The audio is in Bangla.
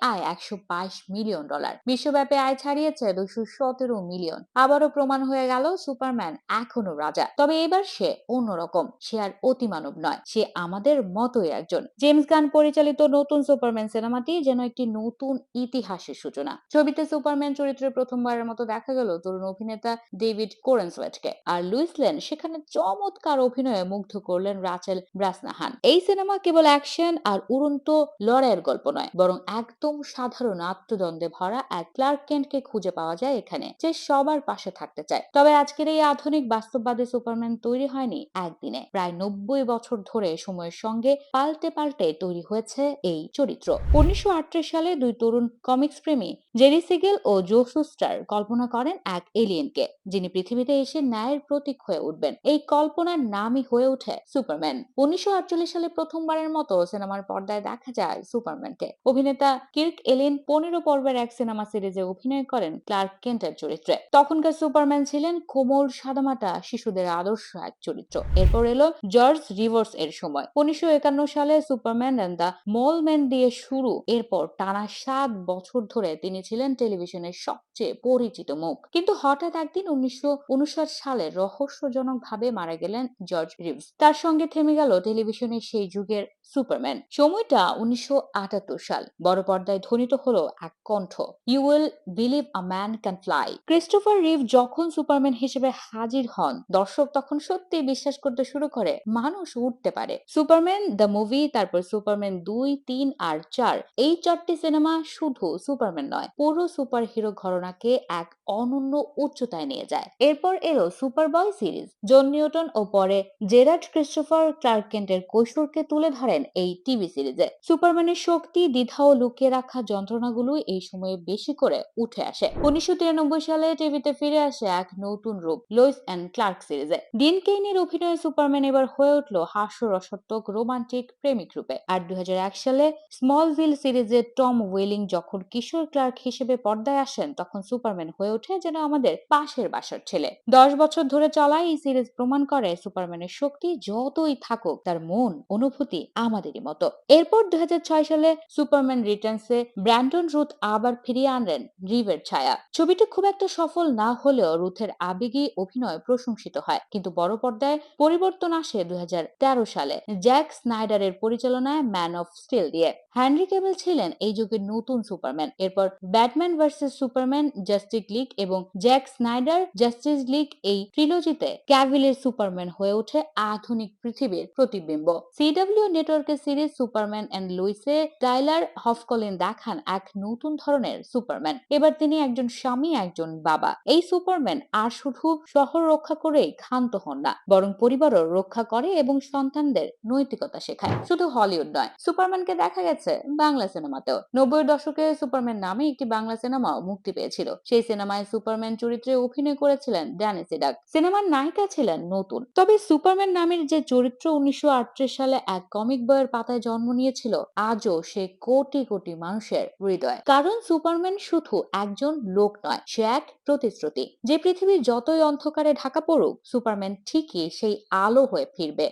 আয় একশো বাইশ মিলিয়ন ডলার। বিশ্বব্যাপী আয় ছাড়িয়েছে দুশো মিলিয়ন। আবারও প্রমাণ হয়ে গেল সুপারম্যান এখনও রাজা। তবে এবার সে অন্যরকম সে আর অতিমানব নয়। সে আমাদের মতোই একজন। জেমস গান পরিচালিত নতুন সুপারম্যান সিনেমাটি যেন একটি নতুন ইতিহাসের সূচনা। ছবিতে সুপারম্যান চরিত্রে প্রথমবারের মতো দেখা গেল তরুণ অভিনেতা ডেভিড কোরেন্সওয়েটকে। আর লুইস লেন সেখানে চমৎকার অভিনয়ে মুগ্ধ করলেন রাচেল ব্রাসনাহান। এই সিনেমা কেবল অ্যাকশন আর উড়ন্ত লড়াইয়ের গল্প নয়, বরং একদম সাধারণ আত্মদ্বন্দ্বে ভরা এক ক্লার্ক কেন্টকে খুঁজে পাওয়া যায় এখানে, যে সবার পাশে থাকতে চায়। তবে আজকের এই আধুনিক বাস্তববাদী সুপারম্যান তৈরি হয়নি একদিনে। প্রায় নব্বই বছর ধরে সময়ের সঙ্গে পাল্টে পাল্টে তৈরি হয়েছে এই চরিত্র। উনিশশো সালে দুই তরুণ কমিক্স প্রেমী জেরি সিগেল ও জো সুস্টার কল্পনা করেন এক এলিয়েনকে, যিনি পৃথিবীতে এসে ন্যায়ের প্রতীক হয়ে উঠবেন। এই কল্পনার নামই হয়ে ওঠে সুপারম্যান। উনিশশো আটচল্লিশ সালে প্রথমবারের মতো সিনেমার পর্দায় দেখা যায় সুপারম্যানকে। অভিনেতা কির্ক এলিন পনেরো পর্বের এক সিনেমা সিরিজে অভিনয় করেন ক্লার্ক কেন্টের চরিত্রে। তখনকার সুপারম্যান ছিলেন কোমল সাদামাটা, শিশুদের আদর্শ এক চরিত্র। এরপর এলো জর্জ রিভার্স এর সময়। উনিশশো সালে সুপারম্যান অ্যান্ড দ্য মলম্যান দিয়ে শুরু। এরপর টানা সাত বছর ধরে তিনি ছিলেন টেলিভিশনের সবচেয়ে পরিচিত মুখ। কিন্তু হঠাৎ একদিন উনিশশো উনষাট সালে রহস্যজনক ভাবে মারা গেলেন জর্জ রিভস তার সঙ্গে থেমে গেল টেলিভিশনের সেই যুগের সুপারম্যান। সময়টা উনিশশো আটাত্তর সাল। বড় পর্দায় ধ্বনিত হলো এক কণ্ঠ। You will believe a man can fly Christopher Reeve যখন সুপারম্যান হিসেবে হাজির হন, দর্শক তখন সত্যি বিশ্বাস করতে শুরু করে, মানুষ উঠতে পারে। সুপারম্যান, দ্য মুভি, তারপর সুপারম্যান দুই, তিন আর চার, এই চারটি সিনেমা শুধু সুপারম্যান নয়, পুরো সুপার হিরো ঘটনাকে এক অনন্য উচ্চতায় নিয়ে যায়। এরপর এলো Superboy series. John Newton ও পরে জেরার্ড ক্রিস্টোফার ক্লার্ক কেন্টের কৈশোরকে তুলে ধরেন এই টিভি সিরিজে। সুপারম্যানের শক্তি, দ্বিধা ও লুকিয়ে রাখা যন্ত্রণাগুলো এই সময়ে বেশি করে উঠে আসে। উনিশশো সালে টিভিতে ফিরে আসে এক নতুন রূপ, লোইস অ্যান্ড ক্লার্ক সিরিজে। ডিন কেইনের অভিনয়ে সুপারম্যান এবার হয়ে উঠল হাস্যরসাত্মক রোমান্টিক প্রেমিক রূপে। আর দুই সালে স্মলভিল সিরিজে টম ওয়েলিং যখন কিশোর ক্লার্ক হিসেবে পর্দায় আসেন, তখন সুপারম্যান হয়ে ওঠে যেন আমাদের পাশের বাসার ছেলে। দশ বছর ধরে চলা এই সিরিজ প্রমাণ করে সুপারম্যানের শক্তি যতই থাকুক, তার মন, অনুভূতি আমাদেরই মতো। এরপর দুই হাজার ছয় সালে সুপারম্যান রিটার্নসে ব্র্যান্ডন রুথ আবার ফিরিয়ে আনলেন রিভের ছায়া। ছবিটি খুব একটা সফল না হলেও রুথের আবেগী অভিনয় প্রশংসিত হয়। কিন্তু বড় পর্দায় পরিবর্তন আসে দুই সালে জ্যাক স্নাইডারের পরিচালনায় ম্যান অফ স্টিল দিয়ে। হ্যানরি কেবল ছিলেন এই যুগের নতুন সুপারম্যান। এরপর Batman versus Superman, Justice League এবং জ্যাক স্নাইডার, জাস্টিস লিগ এই ট্রিলজিতে ক্যাভিলের সুপারম্যান হয়ে ওঠে আধুনিক পৃথিবীর প্রতিবিম্ব। সিডব্লিউ নেটওয়ার্কের সিরিজ সুপারম্যান অ্যান্ড লুইসে টাইলার হফকলিন দেখান এক নতুন ধরনের সুপারম্যান। এবার তিনি একজন স্বামী, একজন বাবা। এই সুপারম্যান আর শুধু শহর রক্ষা করেই ক্ষান্ত হন না, বরং পরিবারও রক্ষা করে এবং সন্তানদের নৈতিকতা শেখায়। শুধু হলিউড নয়, সুপারম্যানকে দেখা গেছে বাংলা সিনেমাতেও। নব্বই দশকে সুপারম্যান নামে একটি বাংলা সিনেমাও মুক্তি পেয়েছিল। সেই সিনেমায় সুপারম্যান চরিত্রে অভিনয় করেছিলেন ড্যানি সিডাক। সিনেমার নায়িকা ছিলেন নতুন। তবে সুপারম্যান নামের যে চরিত্র উনিশশো আটত্রিশ সালে এক কমিক বইয়ের পাতায় জন্ম নিয়েছিল, আজও সে কোটি কোটি মানুষের হৃদয়। কারণ সুপারম্যান শুধু একজন লোক নয়, সে এক প্রতিশ্রুতি। যে পৃথিবীর যতই অন্ধকারে ঢাকা পড়ুক, সুপারম্যান ঠিকই সেই আলো হয়ে ফিরবে।